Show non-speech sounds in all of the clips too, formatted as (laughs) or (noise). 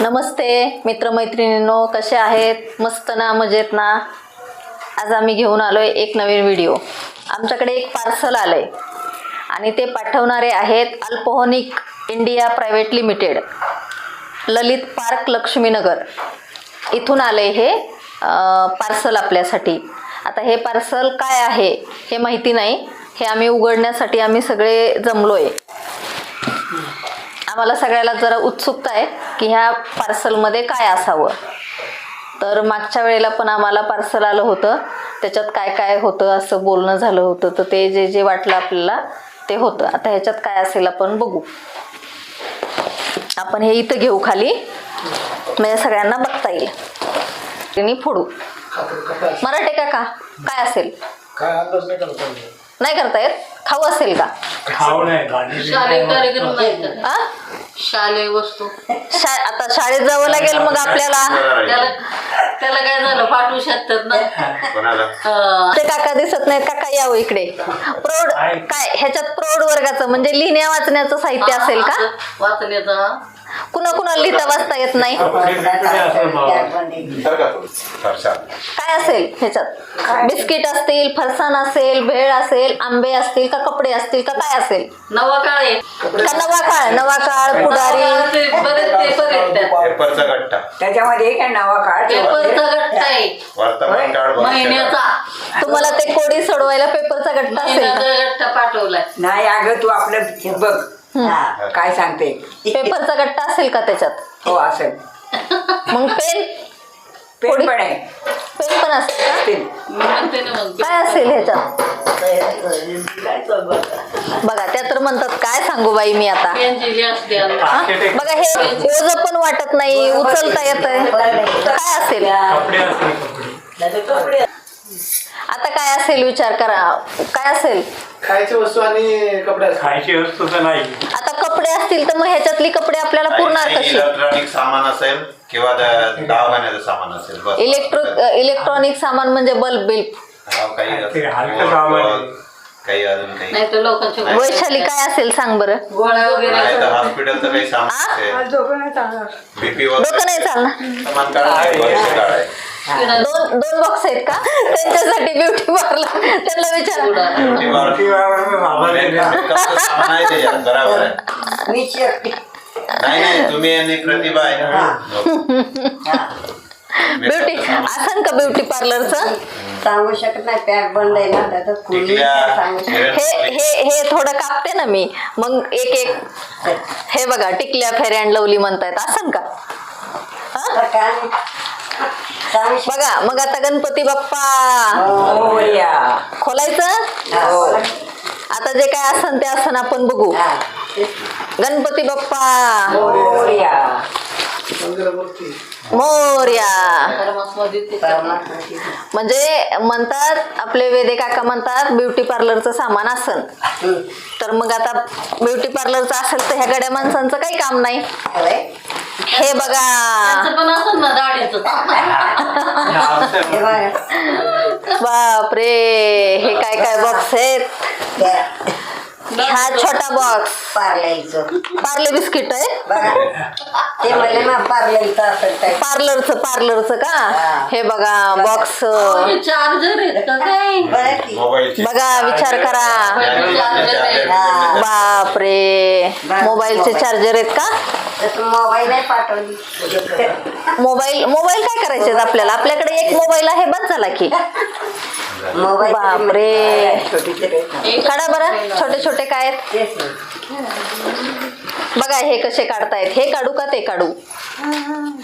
नमस्ते मित्रमैत्रिणींनो कसे आहेत? मस्त ना मजेत ना? आज आम्ही घेऊन आलो आहे एक नवीन व्हिडिओ. आमच्याकडे एक पार्सल आलं आहे आणि ते पाठवणारे आहेत अल्पोहोनिक India private limited Lalit park Laxminagar. इथून आले हे पार्सल आपल्यासाठी. आता हे पार्सल काय आहे हे माहिती नाही. हे आम्ही उघडण्यासाठी आम्ही सगळे जमलो आहे आम्हाला सगळ्याला जरा उत्सुकता आहे की ह्या पार्सलमध्ये काय असावं. तर मागच्या वेळेला पण आम्हाला पार्सल आलं होतं. त्याच्यात काय काय होतं असं बोलणं झालं होतं. तर ते जे जे वाटलं आपल्याला ते होतं. आता ह्याच्यात काय असेल आपण बघू. आपण हे इथं घेऊ खाली. म्हणजे सगळ्यांना बघता येईल. त्यांनी फोडू. मराठे काका काय असेल? काय नाही करता येत. खाऊ असेल का? खाऊ नाही गाणी शालेय कार्यक्रम नाही का? आ? शालेय वस्तू. शा आता शाळेत जावं लागेल मग आपल्याला. त्याला त्याला काय झालं? पाठवू शकतात ना. कोणाला? ते काका दिसत नाहीत. काका यावं इकडे. प्रौढ काय? ह्याच्यात प्रौढ वर्गाचं म्हणजे लिहिण्या वाचण्याचं साहित्य असेल का? वाचण्याचा कुणा कुणाला लिहिता वाचता येत नाही? काय असेल ह्याच्यात? बिस्किट असतील फरसाण असेल भेळ असेल आंबे असतील का कपडे असतील का काय असेल? नवा काळ आहे. का नवा काळ? नवा काळ पुढारी? ते बरेच पेपर आहेत त्यात. पेपरचा गट्टा त्याच्यामध्ये काय नावा काढ पेपरचा गट्टा आहे. वर्तमान काळ महिन्याचा. तुम्हाला ते कोडी सोडवायला पेपरचा गट्टा असेल? महिन्याचा गट्टा पाठवलाय. नाही अगं तू आपलं हे बघ. हा, काय सांगते? पेपरचा गट्टा असेल का त्याच्यात? हो असं मग पेन? पेन पण आहे. पेन पण असेल का? पेन काय असेल ह्याच्यात? बघा त्या तर म्हणतात काय सांगू बाई मी आता? हा? बघा हे ओझ पण वाटत नाही उचलता येत काय असेल? आता काय असेल विचार करा. काय असेल? खायच्या वस्तू आणि कपडे खायची वस्तू तर नाही. आता कपडे असतील तर मग ह्याच्यातली कपडे आपल्याला पुरणार कशी? इलेक्ट्रॉनिक सामान असेल किंवा द- दवाखान्याचं सामान असेल बस. इलेक्ट्रिक इलेक्ट्रॉनिक सामान म्हणजे बल्ब बिल्ब हा, काही ते. हलकं सामान आहे. काही अजून काही. नाही तर लोकांच्या वैशाली काय असेल सांग बरं? गोळ्या वगैरे नाही तर असं. हॉस्पिटलचं काही सामान आ? असेल बीपी डोकं नाही चालणार. सामान काढ आहे बरेचसे काढ आहे दोन दोन बॉक्स आहेत का? त्यांच्यासाठी ब्युटी पार्लर त्यांना विचारा. Beauty bar. ती वेळा बाबा मेकअपचं सामान आहे त्याच्यात बरोबर आहे. मी एकटी नाही नाही तुम्ही आणि प्रतिभा आहे. (laughs) ब्युटी मेकअपचं सामान. असं का ब्युटी पार्लरचं सांगू शकत नाही पॅक बंद आहे ना त्याचं सांगू शकत हे हे हे थोडं कापते ना मी. मग एक एक हे बघा टिकल्या फेर अँड लवली म्हणतायत. असं का? हा? तर काय? सांगू शकत बघा मग आता गणपती बाप्पा. हो या खोलायचं आता जे काय असन ते असन आपण बघू. हा. गणपती बाप्पा. या मंदिरावरती मोर्या. म्हणजे म्हणतात आपले वेदे काका म्हणतात ब्युटी पार्लरचं सामान असन. तर मग आता ब्युटी पार्लरचं असेल तर ह्या गड्या माणसांचं काही काम नाही? हे बघा. त्यांचं पण असं ना दाढीचं. हे बघा. बापरे हे काय काय बॉक्स आहेत? हा छोटा बॉक्स पार्लरचं. पार्ले बिस्किट आहे? बघा. ते म्हणले ना पार्लरचं असेल काय पार्लरचं पार्लरचं का? हे. बघा बॉक्स चार्जर आहेत का काय? बरं की. मोबाईलची बघा विचार करा. बापरे. मोबाईलचे चार्जर आहेत का? तसं मोबाईल नाही पाठवली. मोबाईल मोबाईल काय करायचे आहेत आपल्याला? आपल्याकडे एक मोबाईल आहे बस झाला की. (laughs) बापरे. काढा बरं. छोटे छोटे काय आहेत. बघा हे कसे काढतायत. हे काढू का ते काढू?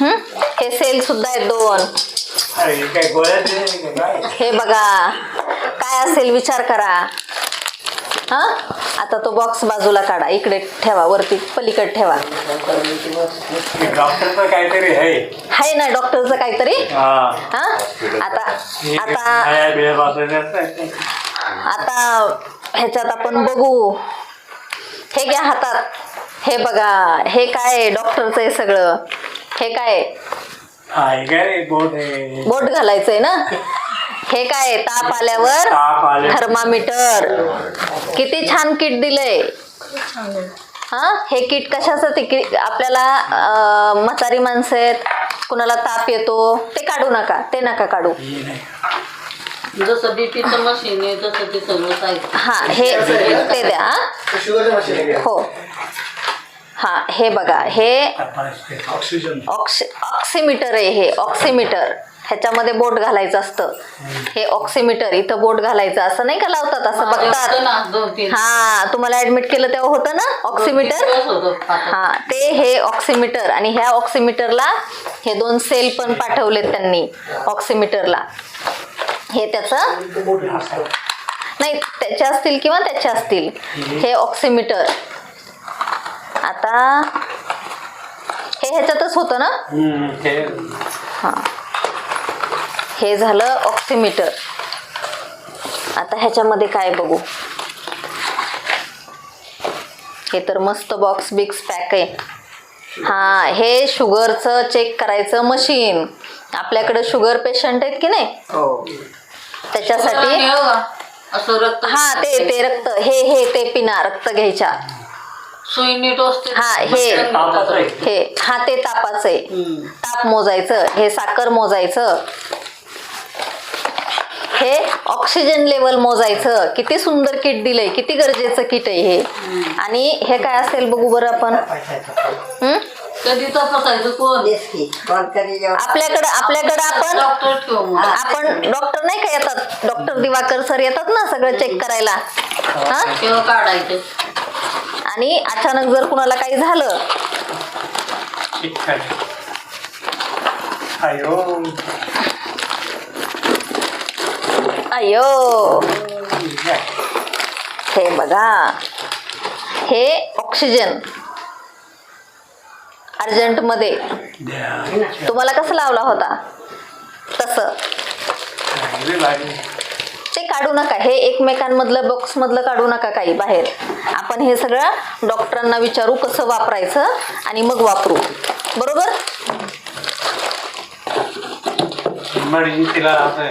हं? हे सेल सुद्धा आहेत दोन. हे बघा. काय असेल विचार करा. हा? आता तो बॉक्स बाजूला काढा. इकडे ठेवा वरती पलीकडे ठेवा. डॉक्टरचं काहीतरी आहे. आहे ना डॉक्टरचं काहीतरी? हा. हा? आता आता. आता ह्याच्यात आपण बघू. हे घ्या हातात. हे बघा हे काय डॉक्टरचं आहे सगळं. हे काय काय रे बोट आहे. बोट घालायचंय ना? हे काय ताप आल्यावर? ताप थर्मामीटर. किती छान किट दिलंय. हां? हे किट कशाचं ते किट? आपल्याला अं, म्हातारी माणसं आहेत कुणाला ताप येतो ते काढू नका ते नका काढू. हे जसं बीपीचं मशीन आहे तसं ते सगळं साहित्य हां हे ते द्या हां. का? हो. हां हे बघा हे. ऑक्सिजन ऑक्सि ऑक्सिमीटर आहे हे ऑक्सिमीटर. ह्याच्यामध्ये बोट घालायचं असतं. हे ऑक्सिमीटर इथं बोट घालायचं असं नाही का लावतात असं होतं बघतात? हा तुम्हाला ऍडमिट केलं तेव्हा होतं ना ऑक्सिमीटर. हा ते हे ऑक्सिमीटर आणि ह्या ऑक्सिमीटरला हे दोन सेल पण पाठवलेत त्यांनी ऑक्सिमीटरला हे त्याचं नाही त्याचे असतील किंवा त्याचे असतील. हे ऑक्सिमीटर आता हे ह्याच्यातच होतं ना? हां. हे झालं ऑक्सिमीटर आता ह्याच्यामध्ये काय बघू? हे तर मस्त बॉक्स बिक्स पॅक आहे. हां हे शुगरचं चेक करायचं मशीन आपल्याकडे शुगर पेशंट आहेत की नाही? हो. त्याच्यासाठी हो का, असं रक्त हा ते ते रक्त. हे हे ते पिना रक्त घ्यायच्या. सुई नीट असते. हा, हे. हे हा ते तापाचं आहे. ताप मोजायचं. हे साखर मोजायचं. हे ऑक्सिजन लेवल मोजायचं. किती सुंदर किट दिलंय. किती गरजेचं किट आहे हे. आणि हे काय असेल बघू बरं आपण. हं? कधी तपासायचं कोण? आपल्याकडं आपल्याकडं आपण डॉक्टर ठेव मग. आपण डॉक्टर नाही का येतात? डॉक्टर दिवाकर सर येतात ना सगळं चेक करायला? हा तेव्हा काढायचं. आणि अचानक जर कुणाला काही झालं ठीक आहे. अयो हे बघा. हे ऑक्सिजन अर्जंटमध्ये तुम्हाला कसं लावला होता? तसं. ते काढू नका. हे एकमेकांमधलं बॉक्समधलं काढू नका काही बाहेर. आपण हे सगळं डॉक्टरांना विचारू कसं वापरायचं आणि मग वापरू. बरोबर?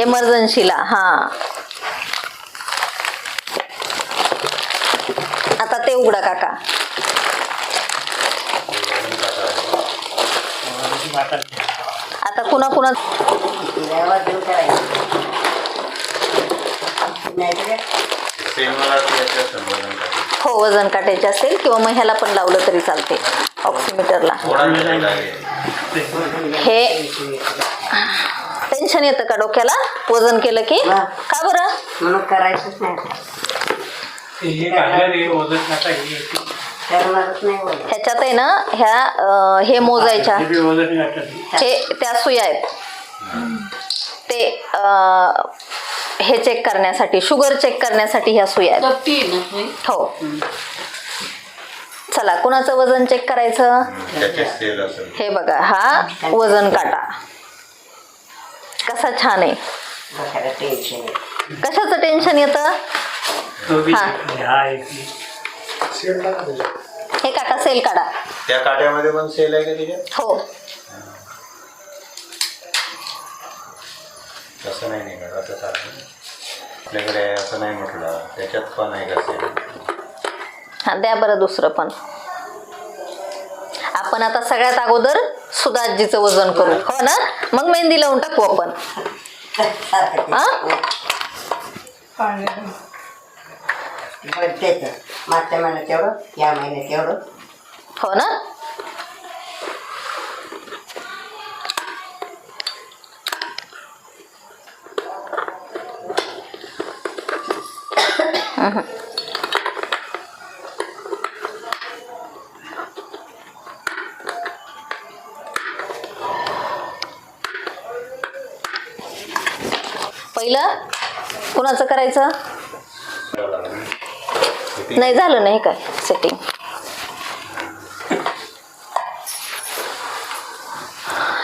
इमर्जन्सीला हां. आता ते उघडा काका. आता कुणा कुणा. हो वजन काटायचे असेल किंवा मग ह्याला पण लावलं तरी चालते ऑक्सिमीटरला हे टेन्शन येतं का डोक्याला? वजन केलं की? का बरं? म्हणून करायचंच नाही. हे काढलं रे वजन आता हे करणारच नाही बोल ह्याच्यात आहे ना ह्या अं, हे मोजायच्या. हे बी वजन घातलं हे त्या सुया आहेत. ते अं, हे चेक करण्यासाठी शुगर चेक करण्यासाठी ह्या सुया आहेत? हो? चला कुणाचं वजन चेक करायचं? त्याचे सेल असेल. हे बघा हा वजन काटा. कसा छान आहे? कशाचं टेन्शन येतं? हा. काटा सेल काढा. त्या काट्यामध्ये पण सेल आहे का तिच्यात हो. तसं नाही निघत असं चालतं आपल्याकडे असं नाही म्हटलं त्याच्यात पण आहे का सेल हा द्या बरं दुसरं पण. आपण आता सगळ्यात अगोदर सुधाजीचं वजन करू. हो ना? मग मेहंदी लावून टाकू आपण. हा? मागच्या महिन्यात एवढं या महिन्यात एवढं हो ना? पहिलं कुणाचं करायचं? नाही झालं नाही काय सेटिंग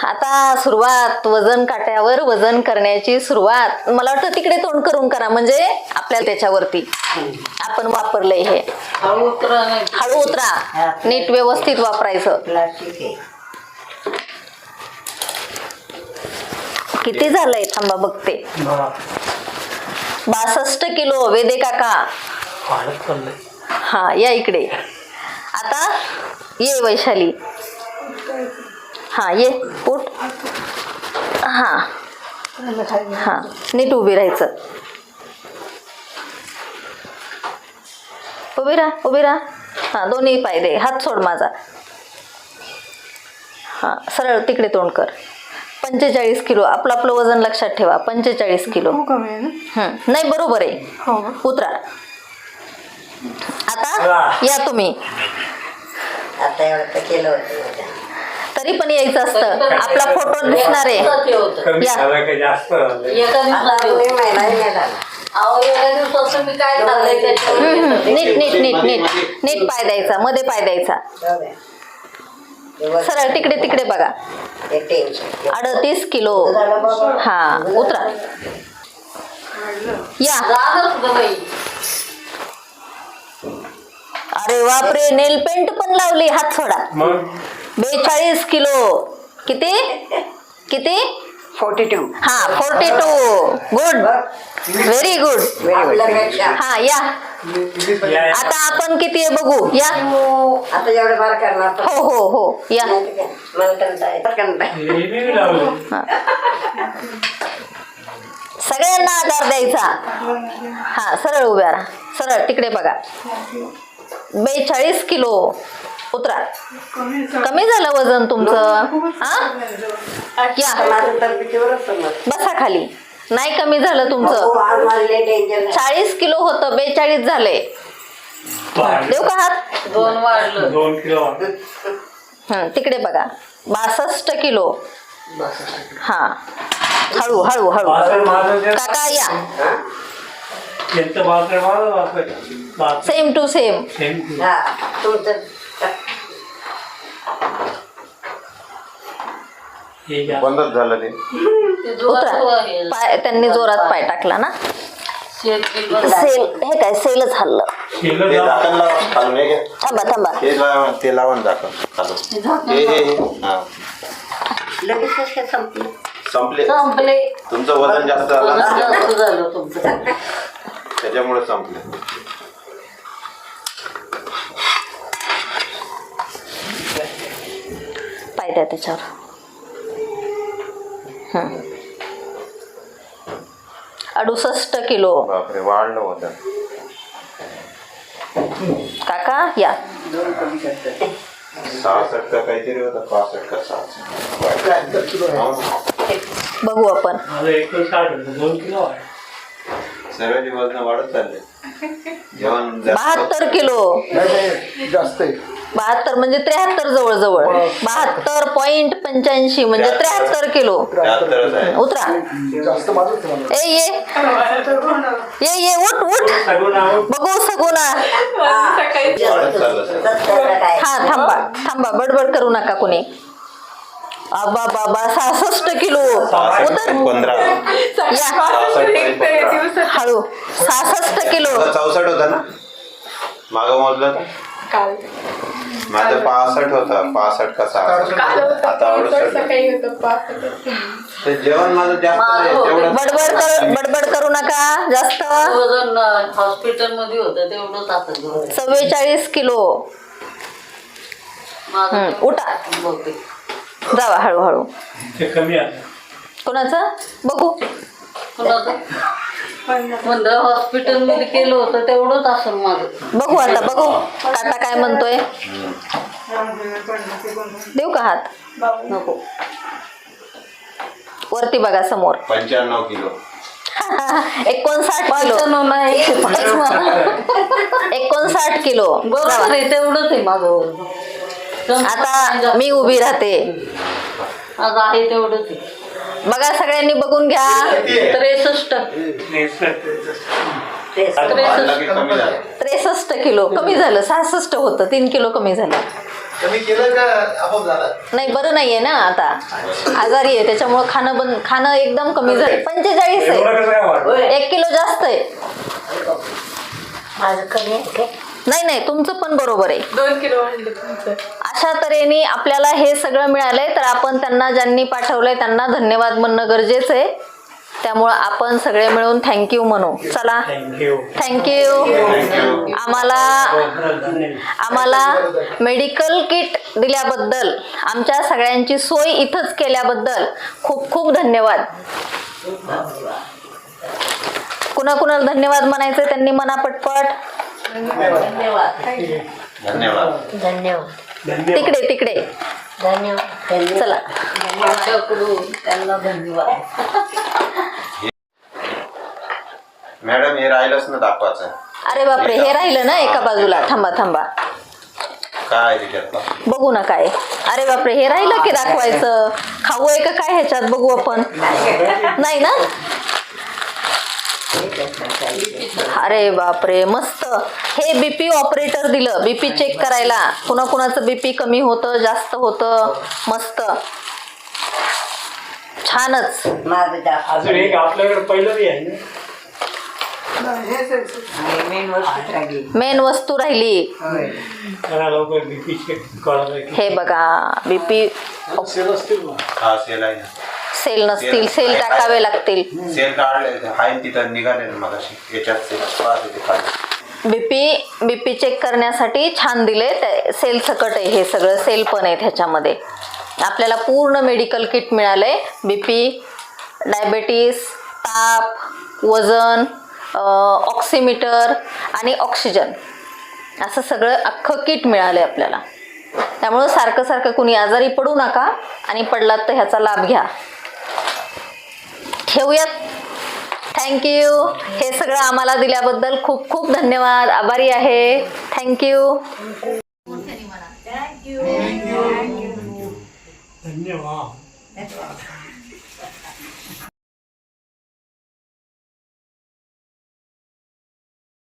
आता सुरुवात वजन काट्यावर वजन करण्याची सुरुवात. मला वाटतं तिकडे तोंड करून करा म्हणजे आपल्याला त्याच्यावरती. आपण वापरलंय हे. हळू उतरा नाही. हळू उतरा. नीट व्यवस्थित वापरायचं प्लास्टिक आहे किती झालंय? थांबा बघते. बघा बासष्ट किलो वेदे काका. हा या इकडे. आता ये वैशाली. हा ये उठ. हा. हा नीट उभी राहायचं. उभी राहा उभी राहा. हा दोन्ही पाय दे. हात सोड माझा. हा सरळ तिकडे तोंड कर. पंचेचाळीस किलो. आपलं आपलं वजन लक्षात ठेवा पंचेचाळीस किलो. हं, नाही बरोबर आहे. उतरा. आता या तुम्ही. आता एवढं तर केलं होतं तरी पण यायचं असतं. आपला फोटो दिसणार आहे. ते होतं. कमी या. झालं की जास्त? झालं एका आता दिवसात अजूनही महिनाही नाही झाला अहो एका दिवसाचं मी काय चाललंय त्याच्यावर हम्म, हम्म. येतं ते. नीट नीट नीट. नीट नीट पाय द्यायचा मध्ये पाय द्यायचा. सरळ तिकडे तिकडे बघा. अडतीस किलो. हा उतरा. या. अरे बापरे नेल पेंट पण लावली हात सोडा. बेचाळीस किलो. किती? किती? फोर्टी टू हा forty two good very good हा या. आता आपण किती आहे बघू? या. आता एवढं बार करणार हो हो हो. या. हे. सगळ्यांना आधार द्यायचा. हा सरळ उभ्या राहा. सरळ तिकडे बघा. बेचाळीस किलो. उतरा. कमी झालं. वजन तुमचं. हा? या. बसा खाली. नाही कमी झालं हो, तुमचं झालं. चाळीस किलो होतं बेचाळीस झाले. देऊ का हात? दोन वाढलं. दोन किलो हं, तिकडे बघा. बासष्ट किलो. हा. हळू हळू हळू. काका या. सेम टू सेम Same बंदच झालं ते. उतरा. पाय त्यांनी जोरात पाय टाकला ना. सेल हे काय सेलच हल्लं. शिल्लक ते लावा. झाकण लावा खालून हे घ्या. थांबा. थांबा ते लावा ते लावा ना झाकण हे हे हे. हा. लगेच संपली? संपले. संपले. तुमचं वजन जास्त झालं. वजन ना जास्त झालं तुमचं. त्याच्यामुळे संपले. पाय द्या त्याच्यावर. हं. अडुसष्ट किलो. बापरे वाढलं वजन. काका या. सहासष्ट का काहीतरी होतं पासष्ट का सहासष्ट. बघू आपण. होतं. वाढत चालले जेवण बहात्तर किलो. जास्त आहे. बहात्तर म्हणजे त्र्याहत्तर जवळ जवळ बहात्तर पॉइंट पंच्याऐंशी म्हणजे त्र्याहत्तर. किलो. त्र्याहत्तरच आहे. उतरा. जास्त माझंच आहे मला. ए ये ये ये उठ उठ. बघू सगुना हा थांबा थांबा. बडबड करू नका कोणी. आबा बाबा सहासष्ट किलो. सहासष्ट उतर. पंधरा. या. हळू. सहासष्ट किलो. चौसष्ट होता ना? माग मोजलं माझं पासष्ट होता. पासष्ट का सहासष्ट आता अडुसष्ट. ते जेवण माझं जास्त नाही. तेवढं बडबड कर बडबड करू नका. जास्त. वजन हॉस्पिटलमध्ये होतं तेवढंच आता चव्वेचाळीस किलो. माझं हं, उठा. बहुतेक. जावा हळूहळू. ते कमी आलं कोणाचं? बघू. कुणाचं? म्हणलं हॉस्पिटलमध्ये केलं होतं तेवढंच असेल माझं. बघू आता बघू. काका काय म्हणतोय? देऊ का हात? नको. वरती बघा समोर. पंच्याण्णव किलो. एकोणसाठ किलो. एकोणसाठ. किलो. बरोबर. आहे तेवढंच आहे माझं. आता मी उभी राहते. आज आहे तेवढंच आहे. बघा सगळ्यांनी बघून घ्या. त्रेसष्ट. त्रेसष्ट किलो. कमी झालं. सहासष्ट होतं. तीन किलो कमी झालं. कमी केलं का आपोआप झालं? नाही बरं नाहीये ना आता. आजारी आहे. त्याच्यामुळे खाणं बंद खाणं एकदम कमी झालं. पंचेचाळीस आहे. एक किलो जास्त आहे. माझं कमी आहे काय नाही नाही. तुमचं पण बरोबर आहे. दोन किलो अशा तऱ्हेने आपल्याला हे सगळं मिळालंय तर आपण त्यांना ज्यांनी पाठवलंय त्यांना धन्यवाद म्हणणं गरजेचं आहे. त्यामुळं आपण सगळे मिळून थँक्यू म्हणू. चला. थँक्यू आम्हाला आम्हाला मेडिकल किट दिल्याबद्दल आमच्या सगळ्यांची सोय इथंच केल्याबद्दल खूप खूप धन्यवाद. कुणा कुणाला धन्यवाद म्हणायचे त्यांनी मना पटपट धन्यवाद. धन्यवाद. धन्यवाद. तिकडे तिकडे. धन्यवाद. चला. माझ्याकडून त्यांना धन्यवाद. मॅडम हे राहिलंच ना दाखवायचं. अरे बापरे हे राहिलं ना एका बाजूला. थांबा थांबा. काय बघू ना काय. अरे बापरे हे राहिलं की दाखवायचं? खाऊ आहे का काय ह्याच्यात? बघू आपण. नाही ना? अरे बापरे मस्त. हे बीपी ऑपरेटर दिलं. बीपी चेक करायला. कुणा कुणाचं बीपी कमी होतं जास्त होतं मस्त. छानच. माझं जास्त. अजून एक आपल्याकडे पहिलं बी आहे ना? मेन वस्तू राहिली. मेन वस्तू राहिली. जरा लवकर बीपी चेक करायला. की हे बघा बीपी सेल आहे नसतील सेल टाकावे लागतील. सेल काढले आहे तिथं निघाले ना मगाशी. याच्यात सेल पाहते ते बीपी बीपी चेक करण्यासाठी छान दिले. ते सेल सकट आहे हे सगळं. सेल पण आहे ह्याच्यामध्ये आपल्याला पूर्ण मेडिकल किट मिळालंय. बीपी डायबेटीस ताप वजन ऑक्सिमीटर आणि ऑक्सिजन असं सगळं अख्खं किट मिळालं आहे आपल्याला. त्यामुळं सारखं सारखं कुणी आजारी पडू नका आणि पडलात तर ह्याचा लाभ घ्या. ठेवूयात. थँक्यू हे सगळं आम्हाला दिल्याबद्दल खूप खूप धन्यवाद. आभारी आहे. थँक्यू धन्यवाद.